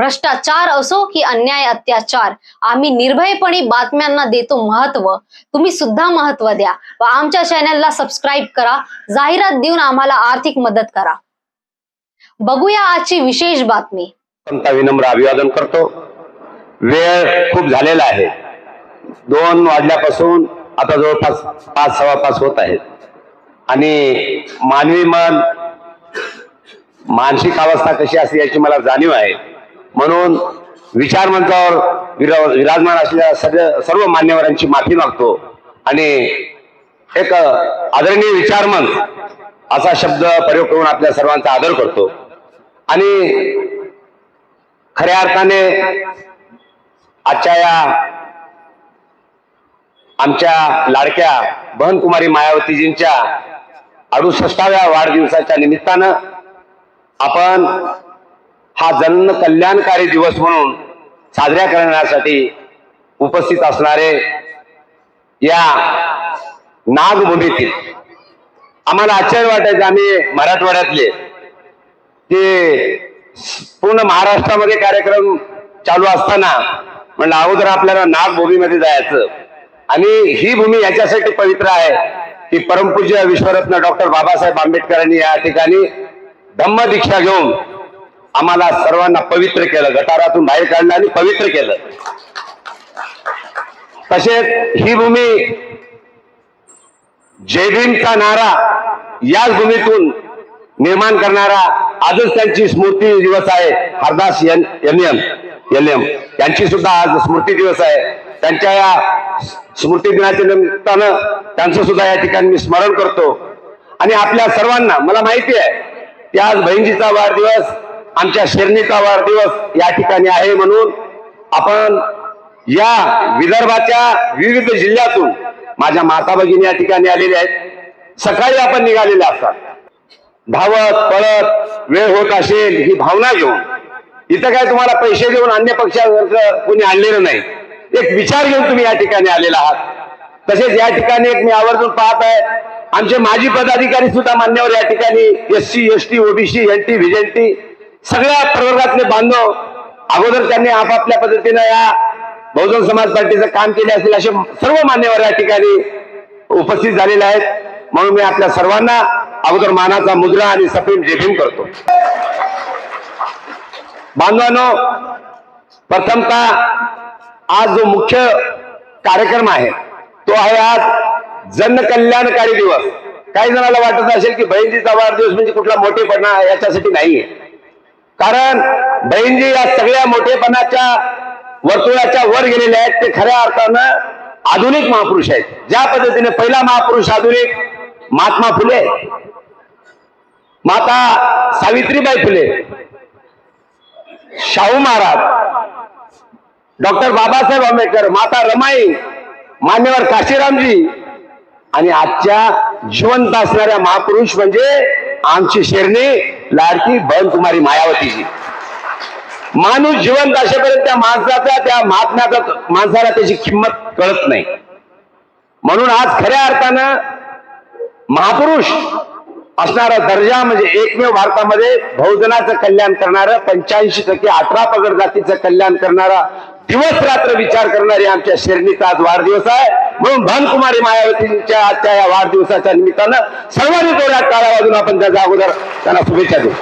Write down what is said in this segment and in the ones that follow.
भ्रष्टाचार असो की अन्याय अत्याचार आम्ही निर्भयपणे बातम्यांना देतो महत्त्व. तुम्ही सुद्धा महत्त्व द्या व आमच्या चॅनलला सबस्क्राईब करा. जाहिरात देऊन आम्हाला आर्थिक मदत करा. बघूया आजची विशेष बातमी. विनम्र अभिवादन करतो. वेळ खूप झालेला आहे. दोन वाजल्यापासून आता जवळपास पाच सव्वा पाच होत आहेत आणि मानवी मन मानसिक अवस्था कशी असते याची मला जाणीव आहे. म्हणून विचार मंचावर विरा- विराजमान असलेल्या सगळ्या सर्व मान्यवरांची माफी मागतो. आणि एक आदरणीय विचारमंत असा शब्द प्रयोग करून आपल्या सर्वांचा आदर करतो. आणि खऱ्या अर्थाने आजच्या या आमच्या लाडक्या बहनकुमारी मायावतीजींच्या अडुसष्टाव्या वाढदिवसाच्या निमित्तानं आपण हा जन कल्याणकारी दिवस म्हणून साजऱ्या करण्यासाठी उपस्थित असणारे या नागभूमीतील आम्हाला आश्चर्य वाटायचं. आम्ही मराठवाड्यातले ते पूर्ण महाराष्ट्रामध्ये कार्यक्रम चालू असताना म्हणलं अगोदर आपल्याला नागभूमीमध्ये जायचं. आणि ही भूमी याच्यासाठी पवित्र आहे की परमपूज्य विश्वरत्न डॉक्टर बाबासाहेब आंबेडकरांनी या ठिकाणी धम्म दीक्षा घेऊन आम्हाला सर्वांना पवित्र केलं गटारातून बाहेर काढलं आणि पवित्र केलं. तसेच ही भूमी जयभीमचा नारा याच भूमीतून निर्माण करणारा आजच त्यांची स्मृती दिवस आहे Hardas M M L M. यांची सुद्धा आज स्मृती दिवस आहे. त्यांच्या या स्मृती दिनाच्या निमित्तानं त्यांचं सुद्धा या ठिकाणी मी स्मरण करतो. आणि आपल्या सर्वांना मला माहिती आहे की आज बहिणजीचा वाढदिवस आमच्या शेरणीचा वाढदिवस या ठिकाणी आहे म्हणून आपण या विदर्भाच्या विविध जिल्ह्यातून माझ्या माता भगिनी या ठिकाणी आलेल्या आहेत. सकाळी आपण निघालेले असतात. धावत पळत वेळ होत असेल ही भावना घेऊन. इथं काय तुम्हाला पैसे देऊन अन्य पक्षासारखं कोणी आणलेलं नाही. एक विचार घेऊन तुम्ही या ठिकाणी आलेला आहात. तसेच या ठिकाणी एक मी आवर्जून पाहत आहे. आमचे माजी पदाधिकारी सुद्धा मान्यवर या ठिकाणी S C S T OBC N T VJNT सगळ्या प्रवर्गातले बांधव अगोदर त्यांनी आपापल्या पद्धतीनं या बहुजन समाज पार्टीचं काम केले असेल असे सर्व मान्यवर या ठिकाणी उपस्थित झालेले आहेत. म्हणून मी आपल्या सर्वांना अगोदर मानाचा मुद्रा आणि सप्रीम जेफिंग करतो. बांधवांनो प्रथमतः आज जो मुख्य कार्यक्रम आहे तो आहे आज जनकल्याणकारी दिवस. काही जणांना वाटत असेल की बहिणजीचा वाढदिवस म्हणजे कुठला मोठेपणा याच्यासाठी नाहीये. कारण बहिणजी या सगळ्या मोठेपणाच्या वर्तुळाच्या वर गेलेले आहेत ते खऱ्या अर्थानं आधुनिक महापुरुष आहेत. ज्या पद्धतीने पहिला महापुरुष आधुनिक महात्मा फुले माता सावित्रीबाई फुले शाहू महाराज डॉक्टर बाबासाहेब आंबेडकर माता रमाई मान्यवर काशीरामजी आणि आजच्या जिवंत असणाऱ्या महापुरुष म्हणजे आमची शेरणी लाडकी बहनकुमारी मायावतीजी माणूस जिवंत असेपर्यंत त्या माणसाचा त्या महात्म्याचा माणसाला त्याची किंमत कळत नाही. म्हणून आज खऱ्या अर्थानं महापुरुष असणारा दर्जा म्हणजे एकमेव भारतामध्ये बहुजनाचं कल्याण करणारं पंच्याऐंशी टक्के अठरा पगड जातीचं कल्याण करणारा दिवस रात्र विचार करणारी आमच्या शेरणीचा आज वाढदिवस आहे. म्हणून भानकुमारी मायावतींच्या आजच्या या वाढदिवसाच्या निमित्तानं सर्वांनी जोरात काळा वाजून आपण त्याच्या अगोदर त्यांना शुभेच्छा देऊ.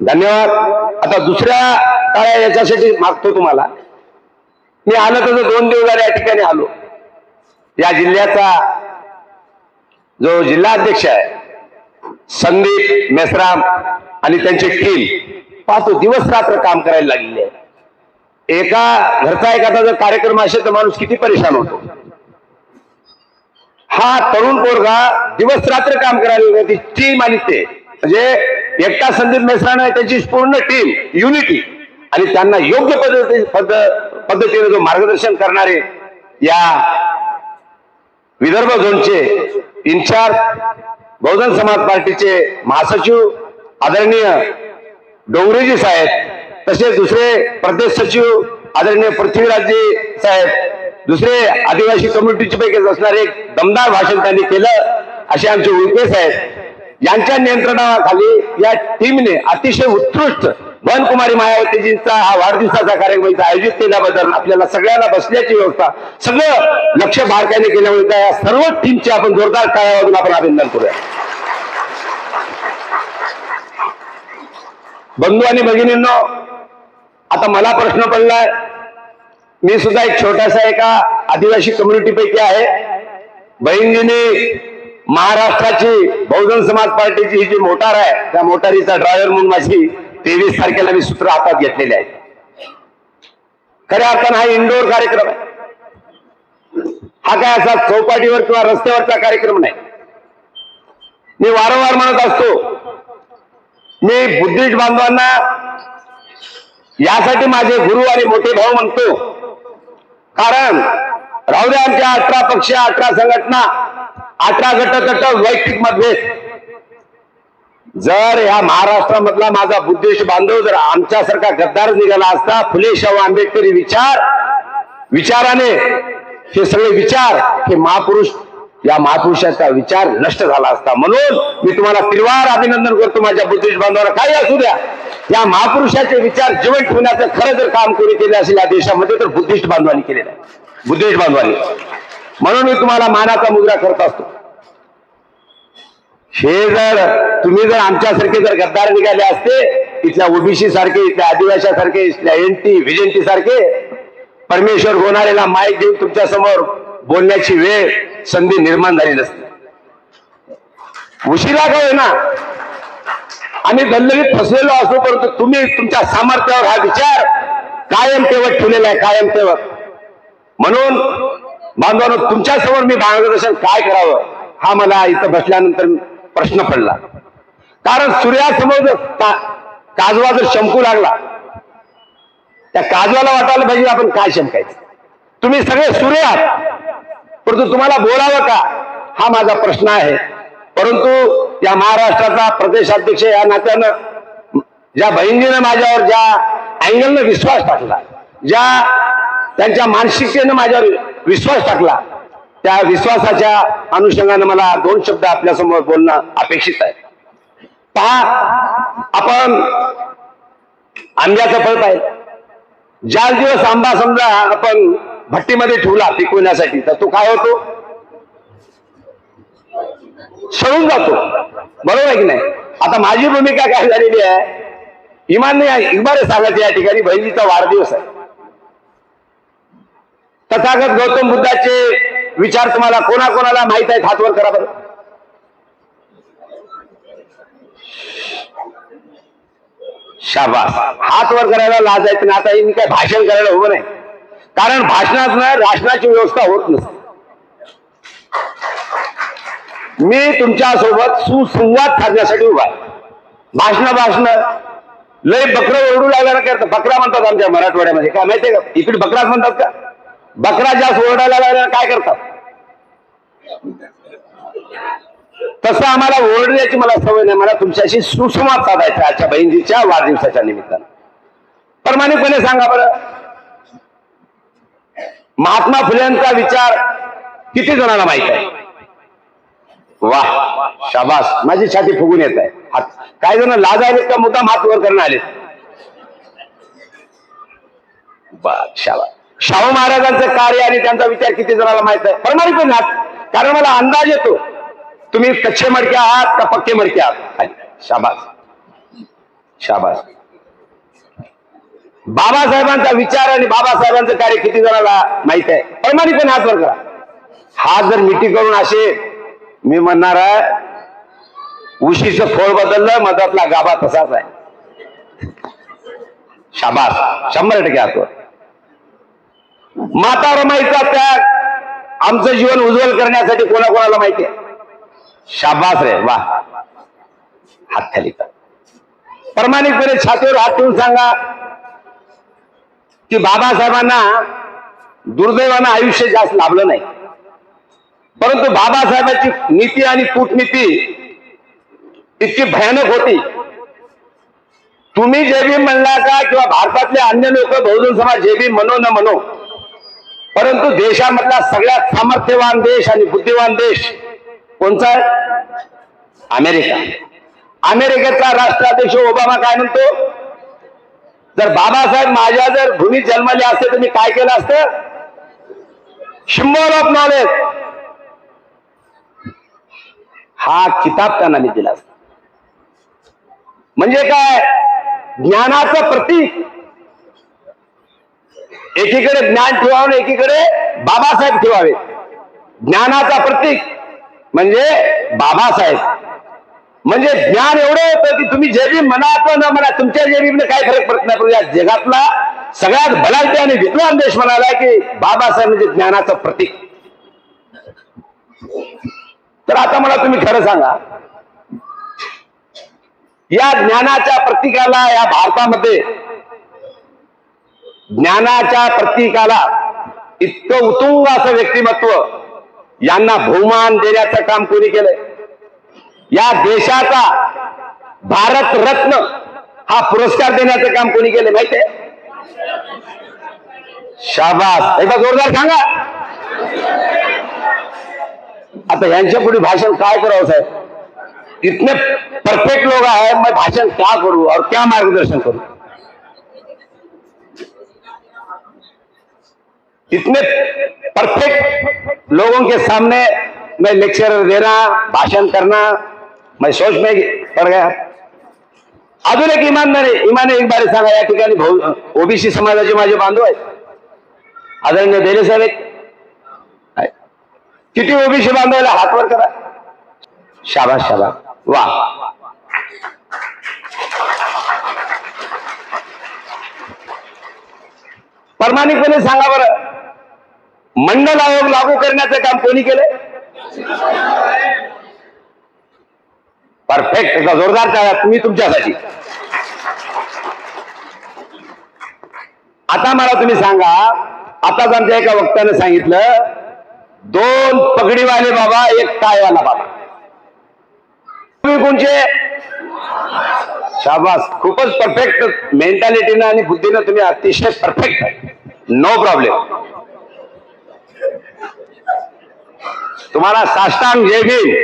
धन्यवाद. आता दुसऱ्या काळ्या याच्यासाठी मागतो तुम्हाला. मी आलो तसं दोन दिवस झाले या ठिकाणी आलो. या जिल्ह्याचा जो जिल्हा अध्यक्ष आहे संदीप मेसराम आणि त्यांची टीम पाहतो दिवस रात्र काम करायला लागलेले आहे एका घरचा एखादा जर कार्यक्रम असेल तर माणूस किती परेशान होतो. हा तरुण पोरगा दिवस रात्र काम करायला ती टीम आणि ते. म्हणजे एकटा संदीप मेसरानं त्यांची पूर्ण टीम युनिटी आणि त्यांना योग्य पद्धती पद्धत पद्धतीने जो मार्गदर्शन करणारे या विदर्भ झोनचे इन्चार्ज बहुजन समाज पार्टीचे महासचिव आदरणीय डोंगरेजी साहेब तसेच दुसरे प्रदेश सचिव आदरणीय पृथ्वीराजजी साहेब दुसरे आदिवासी कम्युनिटीचे पैकीच असणारे एक दमदार भाषण त्यांनी केलं असे आमचे उल्के साहेब. यांच्या नियंत्रणाखाली या टीमने अतिशय उत्कृष्ट वनकुमारी मायावतीजींचा हा वाढदिवसाचा कार्यक्रम इथं आयोजित केल्याबद्दल आपल्याला सगळ्यांना बसण्याची व्यवस्था सगळं लक्ष बारकाईने केल्यामुळे त्या सर्व टीमचे आपण जोरदार टाळ्यावरून आपण अभिनंदन करूया. बंधू आणि भगिनींनो आता मला प्रश्न पडलाय. मी सुद्धा एक छोटासा एका आदिवासी कम्युनिटी पैकी आहे. बहिणजीने महाराष्ट्राची बहुजन समाज पार्टीची ही जी मोटार आहे त्या मोटारीचा ड्रायव्हर म्हणून माझी तेवीस तारखेला मी सूत्र हातात घेतलेले आहे खऱ्या अर्थानं हा इंडोर कार्यक्रम आहे. हा काय असा चौपाटीवर किंवा रस्त्यावरचा कार्यक्रम नाही. मी वारंवार म्हणत असतो मी बुद्धिस्ट बांधवांना यासाठी माझे गुरु आणि मोठे भाऊ म्हणतो. कारण राहू आमच्या अठरा पक्ष अठरा संघटना अठरा गटतट वैयक्तिक मतभेद. जर या महाराष्ट्रामधला माझा बुद्धिश बांधव जर आमच्यासारखा गद्दार निघाला असता फुले शाहू आंबेडकरी विचार विचाराने हे सगळे विचार हे महापुरुष या महापुरुषाचा विचार नष्ट झाला असता. म्हणून मी तुम्हाला तिरवार अभिनंदन करतो माझ्या बुद्धिश बांधवाला. काही असू द्या. या महापुरुषाचे विचार जीवन ठेवण्याचं खरं जर काम कोणी केले असेल या देशामध्ये तर बुद्धिस्ट बांधवांनी केलेलं आहे. बुद्धिस्ट बांधवांनी. म्हणून मी तुम्हाला मानाचा मुद्रा करत असतो. हे जर तुम्ही जर आमच्यासारखे जर गद्दार निघाले असते इथल्या ओबीसी सारखे इथल्या आदिवासीसारखे इथल्या एनटी व्हिजनटी सारखे परमेश्वर होणाऱ्याला माईक देऊन तुमच्यासमोर बोलण्याची वेळ संधी निर्माण झाली नसते. उशिरा काय ना आम्ही दल्ललीत फसलेलो असतो परंतु तुम्ही तुमच्या सामर्थ्यावर हा विचार कायम ठेवत ठेवलेला आहे कायम ठेवत. म्हणून बांधवांनो तुमच्यासमोर मी मार्गदर्शन काय करावं हा मला इथं बसल्यानंतर प्रश्न पडला. कारण सूर्यासमोर जर का- काजवा जर शंकू लागला त्या काजवाला वाटायला पाहिजे आपण काय शंकायचं. तुम्ही सगळे सूर्य आहात. परंतु तुम्हाला बोलावं का? हा माझा प्रश्न आहे. परंतु या महाराष्ट्राचा प्रदेशाध्यक्ष या नात्यानं ज्या बहिणीनं माझ्यावर ज्या अँगलनं विश्वास टाकला ज्या त्यांच्या मानसिकतेनं माझ्यावर विश्वास टाकला त्या विश्वासाच्या अनुषंगाने मला दोन शब्द आपल्यासमोर बोलणं अपेक्षित आहे. पहा आपण आंब्याचं फळ पाहिजे ज्या दिवस आंबा समजा आपण भट्टीमध्ये ठेवला पिकवण्यासाठी तर तो काय होतो? सळून जातो. बरोबर आहे की नाही? आता माझी भूमिका काय झालेली आहे? इमान नाही इमारे सांगायचे या ठिकाणी बहिणीचा वाढदिवस आहे. तथागत गौतम बुद्धाचे विचार तुम्हाला कोणाकोणाला माहीत आहेत? हातवर करा बरं. शाबास. हातवर करायला लाज आहे ना आता मी काय भाषण करायला उभं नाही. कारण भाषणात राशनाची व्यवस्था होत नसते. मी तुमच्यासोबत सुसंवाद साधण्यासाठी उभा भाषण भाषण. लय बकरं ओरडू लागला करतं बकरा म्हणतात आमच्या मराठवाड्यामध्ये. काय माहितीये का? इकडे बकराच म्हणतात का? बकरा जास्त ओरडायला लागला काय करतात? तसं आम्हाला ओरडण्याची मला सवय नाही. मला तुमच्याशी सुसंवाद साधायचा आजच्या बहिणीच्या वाढदिवसाच्या निमित्तानं. प्रामाणिकपणे सांगा बरं. महात्मा फुलेंचा विचार किती जणांना माहीत आहे? वाह शाबास. माझी छाती फुगून येत आहे. हात काही जण लाजायले का मुद्दाम हात वर करणं आले बा शाबास. शाहू महाराजांचं कार्य आणि त्यांचा विचार किती जणांना माहीत आहे? प्रामाणिकपणे हात कारण मला अंदाज येतो. तुम्ही कच्चे मडके आहात का पक्के मडके आहात? शाबास. शाबास. बाबासाहेबांचा विचार आणि बाबासाहेबांचं कार्य किती जणांना माहीत आहे? प्रामाणिकपणे हात वर करा. हा जर मिटी करून असे मी म्हणणार आहे उशीचं फळ बदललं मधातला गाभा तसाच आहे. शाबास. शंभर टक्के हातवर माता रमाईचा त्याग आमचं जीवन उज्ज्वल करण्यासाठी कोणाकोणाला माहिती आहे? शाबास रे वा. हात खाली कर. छातीवर हात ठेवून सांगा की बाबासाहेबांना दुर्दैवानं आयुष्य जास्त लाभलं नाही. परंतु बाबासाहेबांची नीती आणि कूटनीती इतकी भयानक होती. तुम्ही जे बी म्हणला का किंवा भारतातले अन्य लोक बहुजन समाज जे बी म्हणो न म्हणो परंतु देशामधला सगळ्यात सामर्थ्यवान देश आणि बुद्धिवान देश कोणता आहे? अमेरिका. अमेरिकेचा राष्ट्राध्यक्ष ओबामा काय म्हणतो? जर बाबासाहेब माझ्या जर भूमीत जन्मले असते तर मी काय केलं असतं? शिंबॉल ऑफ नॉलेज हा किताब त्यांना मी दिला असता. म्हणजे काय? ज्ञानाचं प्रतीक. एकीकडे ज्ञान ठेवावं एकीकडे बाबासाहेब ठेवावे. ज्ञानाचा प्रतीक म्हणजे बाबासाहेब. म्हणजे ज्ञान एवढं होतं की तुम्ही जेबी म्हणा न म्हणा तुमच्या जेबीमध्ये काय फरक पडत नाही. पण या जगातला सगळ्यात भलायते आणि विद्वान देश म्हणाला की बाबासाहेब म्हणजे ज्ञानाचं प्रतीक. तर आता मला तुम्ही खरं सांगा. या ज्ञानाच्या प्रतीकाला या भारतामध्ये ज्ञानाच्या प्रतीकाला इतकं उतुंग असं व्यक्तिमत्व यांना बहुमान देण्याचं काम कोणी केलंय? या देशाचा भारत रत्न हा पुरस्कार देण्याचं काम कोणी केलं माहितीये शाबास. एकदा जोरदार सांगा. आता यांच्या पुढे भाषण काय करावं साहेब? इतने परफेक्ट लोग आहे मैं भाषण क्या करू? और क्या मार्गदर्शन करू? इतने परफेक्ट लोगों के सामने मैं लेक्चर देना, भाषण करना, मैं सोच में पड़ गया अजून एक इमानदारी इमाने एक बार सांगा या ठिकाणी भाऊ ओबीसी समाजाचे माझे बांधव आहेत आदरणीय आहेत. आहेत. किती ओबीसी बांधवायला हातवर करा शाबास शाबास वा प्रामाणिकपणे सांगा बरं मंडल आयोग लागू करण्याचं काम कोणी केलंय? परफेक्ट एकदा जोरदार टाळ्या. तुम्ही तुमच्यासाठी. आता मला तुम्ही सांगा आताच आमच्या एका वक्त्यानं सांगितलं दोन पगडीवाले बाबा एक टायवाला बाबा. तुम्ही कोणचे? शाबास. खूपच परफेक्ट मेंटॅलिटीनं आणि बुद्धीनं तुम्ही अतिशय परफेक्ट नो प्रॉब्लेम तुम्हाला साष्टांग जय भीम.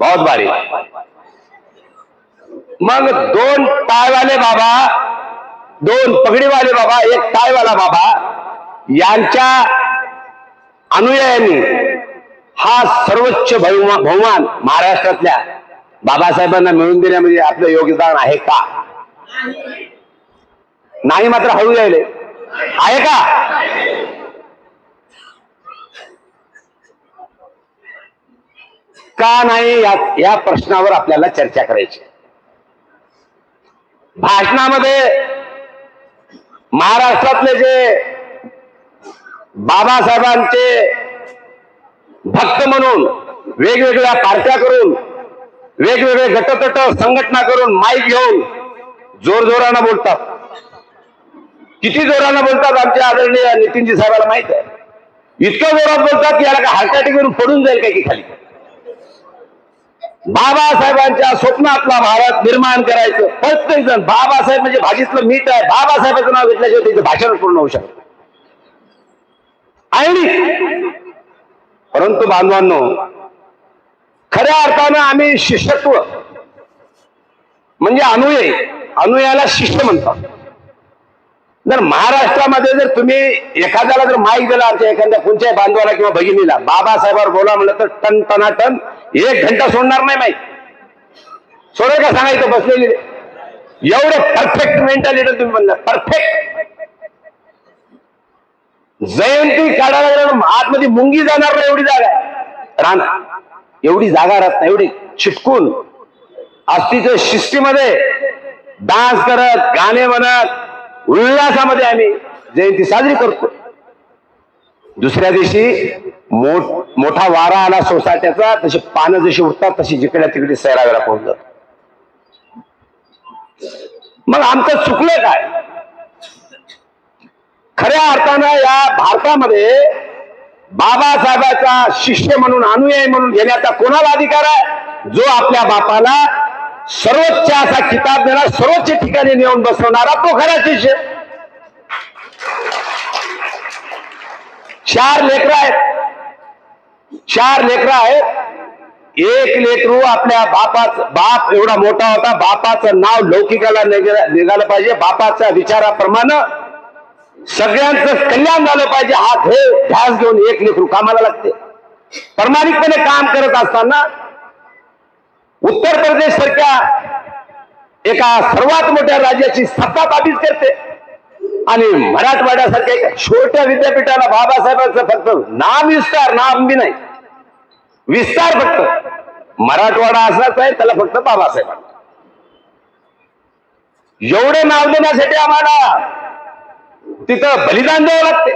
बहुत भारी. मग दोन टायवाले बाबा दोन पगडीवाले बाबा एक टायवाला बाबा यांच्या अनुयायांनी हा सर्वोच्च बहुमान महाराष्ट्रातल्या बाबासाहेबांना मिळवून देण्यामध्ये आपलं योगदान आहे का? नाही मात्र हळू यायले. आहे का? का नाही या या प्रश्नावर आपल्याला चर्चा करायची? भाषणामध्ये महाराष्ट्रातले जे बाबासाहेबांचे भक्त म्हणून वेगवेगळ्या पार्ट्या करून वेगवेगळे गटतट संघटना करून माईक घेऊन जोरजोरानं बोलतात. किती जोरानं बोलतात आमच्या आदरणीय नितीनजी साहेबाला माहीत आहे? इतकं जोरात बोलतात की याला का हार्ट अटॅक करून पडून जाईल काय की खाली? बाबासाहेबांच्या स्वप्नातला भारत निर्माण करायचं. प्रत्येक जण बाबासाहेब म्हणजे भाजीतलं मीठ आहे. बाबासाहेबांचं नाव घेतल्याशिवाय त्याचं भाषण पूर्ण होऊ शकत आणि परंतु बांधवांनो खऱ्या अर्थानं आम्ही शिष्यत्व म्हणजे अनुयायी. अनुयायाला शिष्य म्हणतात. जर महाराष्ट्रामध्ये जर तुम्ही एखाद्याला जर माईक दिला आमच्या एखाद्या कोणत्याही बांधवाला किंवा भगिनीला बाबासाहेबावर बोला म्हणलं तर टन टनाटन एक घंटा सोडणार नाही माईक सोडे का सांगायचं बसलेली? एवढे परफेक्ट मेंटॅलिटी तुम्ही म्हणलं परफेक्ट जयंती काढायला गेल्यावर आतमध्ये मुंगी जाणार नाही एवढी जागा. आहे रान एवढी जागा राहत नाही एवढी चिटकून. अस्तीच्या शिस्तीमध्ये डान्स करत गाणे म्हणत उल्हासामध्ये आम्ही जयंती साजरी करतो दुसऱ्या दिवशी मोठ मोठा वारा आला सोसाट्याचा तशी पानं जशी उठतात तशी जिकड्या तिकडे सैरावेला पोहोचतात. मग आमचं चुकलं काय? खऱ्या अर्थानं या भारतामध्ये बाबासाहेबाचा शिष्य म्हणून अनुयायी म्हणून घेण्याचा कोणाला अधिकार आहे? जो आपल्या बापाला सर्वोच्च असा किताब देणार सर्वोच्च ठिकाणी नेऊन बसवणारा. तो खरा शिष्य चार लेकर आहेत. चार लेकर आहेत. एक लेकरू आपल्या बापाच बाप एवढा मोठा होता बापाचं नाव लौकिकाला निघा- निघालं पाहिजे. बापाच्या विचाराप्रमाणे सगळ्यांचं कल्याण झालं पाहिजे. हा ध्येय ध्यास घेऊन एक लेकरू कामाला लागते. प्रामाणिकपणे काम करत असताना उत्तर प्रदेश सारख्या एका सर्वात मोठ्या राज्याची सत्ता ताबीज करते. आणि मराठवाड्यासारख्या एका छोट्या विद्यापीठाला बाबासाहेबांचं फक्त नाम विस्तार नाम बी नाही. विस्तार फक्त. मराठवाडा असाच आहे त्याला फक्त बाबासाहेब एवढे नाव देण्यासाठी आम्हाला तिथं बलिदान द्यावं लागते.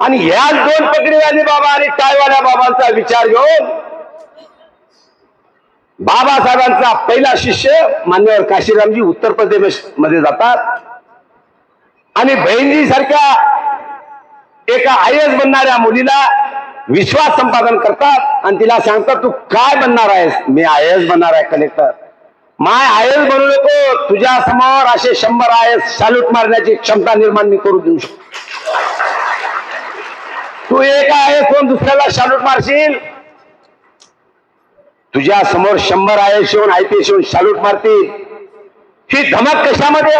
आणि ह्याच दोन पकडीवाले बाबा आणि टायवाल्या बाबांचा विचार घेऊन बाबासाहेबांचा पहिला शिष्य मान्यवर काशीरामजी उत्तर प्रदेशमध्ये जातात. आणि बहिणजी सारख्या एका आय एस बनणाऱ्या मुलीला विश्वास संपादन करतात आणि तिला सांगतात तू काय बनणार आहेस? मी आय एस बनणार आहे कलेक्टर माय आय एस बनू नको तुझ्या समोर असे शंभर आय एस सॅल्यूट मारण्याची क्षमता निर्माण मी करू देऊ शकतो. तू एक आय एस होऊन दुसऱ्याला सॅल्यूट मारशील? तुझ्या समोर शंभर आय एस येऊन आय पी एस येऊन सॅल्यूट मारतील. ही धमक कशामध्ये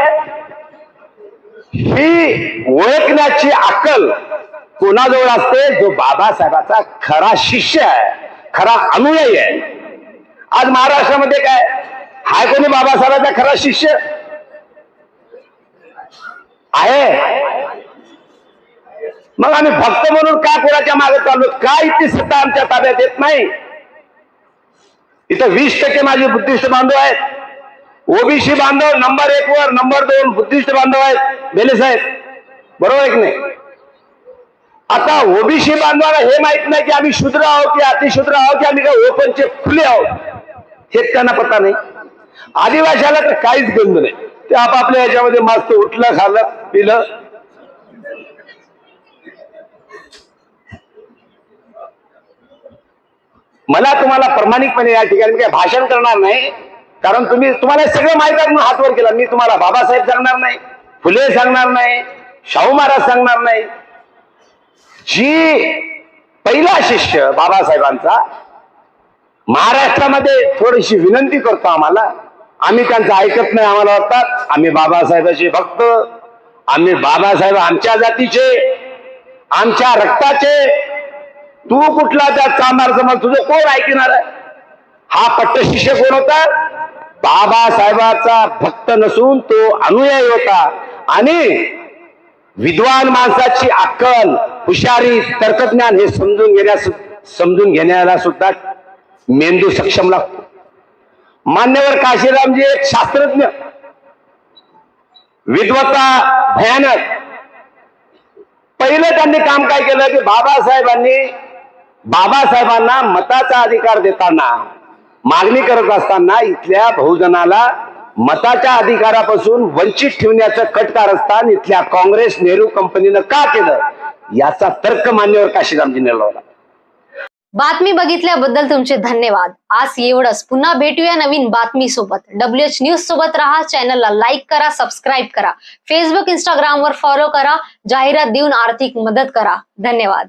ही ओळखण्याची अक्कल कोणाजवळ असते? जो बाबासाहेबाचा खरा शिष्य आहे खरा अनुयायी आहे. आज महाराष्ट्रामध्ये काय? हाय कोणी बाबासाहेबाचा खरा शिष्य? आहे. मग आम्ही भक्त म्हणून का कोणाच्या मागे चाललो? का इतकी सत्ता आमच्या ताब्यात येत नाही? इथं वीस टक्के माझे बुद्धिस्ट बांधव आहेत. ओबीसी बांधव नंबर एक वर नंबर दोन बुद्धिस्ट बांधव आहेत. बेले साहेब बरोबर आहे की नाही? आता ओबीसी बांधवाला हे माहीत नाही की आम्ही शूद्र आहोत की अतिशूद्र आहोत की आम्ही काय ओपनचे खुले आहोत. हे त्यांना पता नाही. आदिवाशाला तर काहीच गंध नाही. ते आपापल्या याच्यामध्ये मस्त उठलं खाल्लं पिलं. मला तुम्हाला प्रामाणिकपणे या ठिकाणी मी काही भाषण करणार नाही. कारण तुम्ही तुम्हाला सगळे सगळं माहीत आहे म्हणून केला. मी तुम्हाला बाबासाहेब सांगणार नाही फुले सांगणार नाही शाहू महाराज सांगणार नाही. जी पहिला शिष्य बाबासाहेबांचा महाराष्ट्रामध्ये थोडीशी विनंती करतो आम्हाला. आम्ही त्यांचं ऐकत नाही आम्हाला वाटतात आम्ही बाबासाहेबाचे भक्त. आम्ही बाबासाहेब आमच्या जातीचे आमच्या रक्ताचे तू कुठला त्या चांभार समज तुझं कोण ऐकणार आहे? हा पट्ट शिष्य कोण होता? बाबासाहेबाचा भक्त नसून तो अनुयायी होता. आणि विद्वान माणसाची अक्कल हुशारी तर्कज्ञान हे समजून घेण्यास समजून घेण्याला सुद्धा मेंदू सक्षम लागतो. मान्यवर काशीरामजी एक शास्त्रज्ञ. विद्वता भयानक. पहिलं त्यांनी काम काय केलं? की बाबासाहेबांनी बाबासाहेबांना मताचा अधिकार देताना मागणी करत असताना इथल्या बहुजनाला मताच्या अधिकारापासून वंचित ठेवण्याचं कट कारस्थान इथल्या काँग्रेस नेहरू कंपनीनं का केलं? याचा तर्क मान्यवर काशीरामजीने लावला बातमी बघितल्याबद्दल तुमचे धन्यवाद. आज एवढंच. पुन्हा भेटूया नवीन बातमी सोबत. डब्ल्यू एच न्यूज सोबत राहा चॅनलला लाईक करा सबस्क्राईब करा. फेसबुक इंस्टाग्राम वर फॉलो करा. जाहिरात देऊन आर्थिक मदत करा. धन्यवाद.